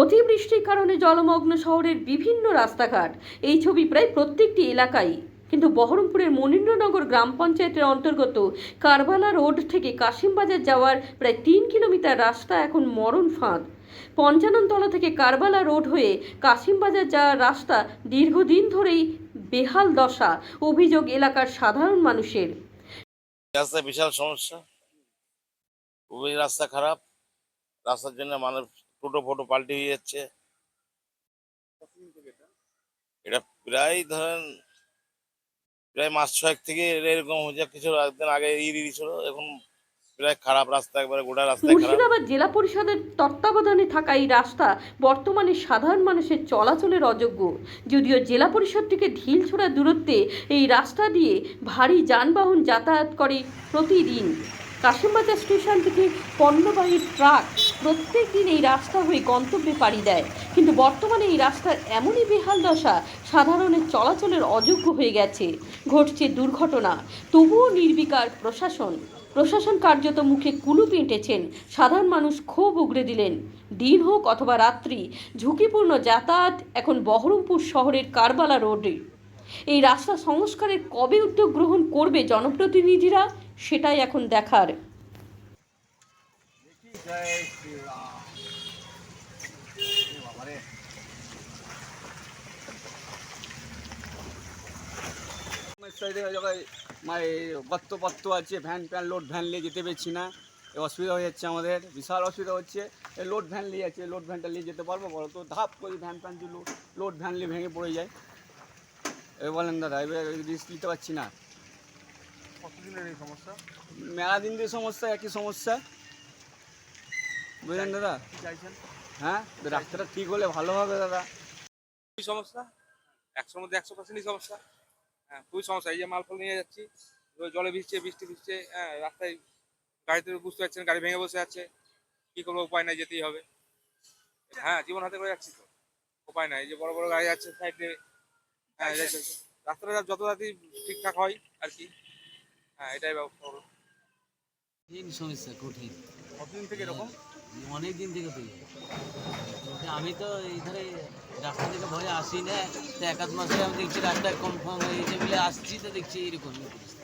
অতিবৃষ্টির কারণে জলমগ্ন শহরের বিভিন্ন রাস্তাঘাট, এই ছবি প্রায় প্রত্যেকটি এলাকায় কিন্তু বহরমপুরের মনীন্দ্রনগর গ্রাম পঞ্চায়েতের অন্তর্গত কারবালা রোড থেকে কাশিমবাজার যাওয়ার প্রায় তিন কিলোমিটার রাস্তা এখন মরণ ফাঁদ। পঞ্চাননতলা থেকে কারবালা রোড হয়ে কাশিমবাজার যাওয়ার রাস্তা দীর্ঘদিন ধরেই বেহাল দশা, অভিযোগ এলাকার সাধারণ মানুষের। রাস্তায় বিশাল সমস্যা। খুবই রাস্তা খারাপ। রাস্তার জন্য মানুষ টোটো ফোটো পাল্টে হয়ে যাচ্ছে। এটা প্রায় ধরেন, প্রায় মাস ছয়েক থেকে এরকম হয়ে কিছু একদিন আগে ই ছিল, এখন প্রায় খারাপ রাস্তা, একবারে গোটা রাস্তা মুর্শিদাবাদ জেলা পরিষদের তত্ত্বাবধানে থাকা এই রাস্তা বর্তমানে সাধারণ মানুষের চলাচলের অযোগ্য। যদিও জেলা পরিষদ থেকে ঢিল ছোড়া দূরত্বে এই রাস্তা দিয়ে ভারী যানবাহন যাতায়াত করে প্রতিদিন। কাশিমবাজার স্টেশন থেকে পণ্যবাহী ট্রাক প্রত্যেক দিন এই রাস্তা হয়ে গন্তব্যে পাড়ি দেয়। কিন্তু বর্তমানে এই রাস্তার এমনই বেহাল দশা সাধারণের চলাচলের অযোগ্য হয়ে গেছে। ঘটছে দুর্ঘটনা, তবুও নির্বিকার প্রশাসন। প্রশাসন কার্যত মুখে কুলুপ এঁটেছেন সাধারণ মানুষ ক্ষোভ উগড়ে দিলেন। দিন হোক অথবা রাত্রি, ঝুঁকিপূর্ণ যাতায়াত এখন বহরমপুর শহরের কারবালা রোডে। এই রাস্তা সংস্কারের কবে উদ্যোগ গ্রহণ করবে জনপ্রতিনিধিরা, সেটাই এখন দেখার। জয় শ্রীরাম এ বাবারে সাইডে জায়গায় মানে গত্ত পত্ত আছে ভ্যান প্যান লোড ভ্যান নিয়ে যেতে পারছি না এ অসুবিধা হয়ে যাচ্ছে আমাদের বিশাল অসুবিধা হচ্ছে এই লোড ভ্যান নিয়ে যাচ্ছে লোড ভ্যানটা নিয়ে যেতে পারব বলো তো ধাপ করে ভ্যান প্যান যে লোড লোড ভ্যান নিয়ে ভেঙে পড়ে যায় এ বলেন দাদা এবার রিস্ক নিতে পারছি না কতদিনের এই সমস্যা মেলা দিন দিয়ে সমস্যা একই সমস্যা বুঝলেন দাদা? হ্যাঁ রাস্তাটা ঠিক হলে ভালো হবে দাদা। কি সমস্যা? একশোর মধ্যে একশো পার্সেন্টই সমস্যা। হ্যাঁ খুবই সমস্যা। এই যে মাল ফল নিয়ে যাচ্ছি জলে ভিজছে বৃষ্টি ভিজছে হ্যাঁ রাস্তায় গাড়িতে বুঝতে পারছেন গাড়ি ভেঙে বসে আছে কি করব উপায় নাই যেতেই হবে। হ্যাঁ জীবন হাতে করে যাচ্ছি তো উপায় নাই। এই যে বড় বড় গাড়ি যাচ্ছে সাইডে হ্যাঁ রাস্তাটা যত তাড়াতাড়ি ঠিকঠাক হয় আর কি। হ্যাঁ এটাই ব্যবস্থা করব কঠিন সমস্যা কঠিন। কতদিন থেকে এরকম? অনেক দিন থেকে পেয়ে আমি তো এই ধারে রাস্তা থেকে ভয়ে আসি না, তো এক আধ মাসে আমি দেখছি রাস্তায় কনফার্ম হয়ে গেছে বলে, আসছি তো দেখছি পরিস্থিতি।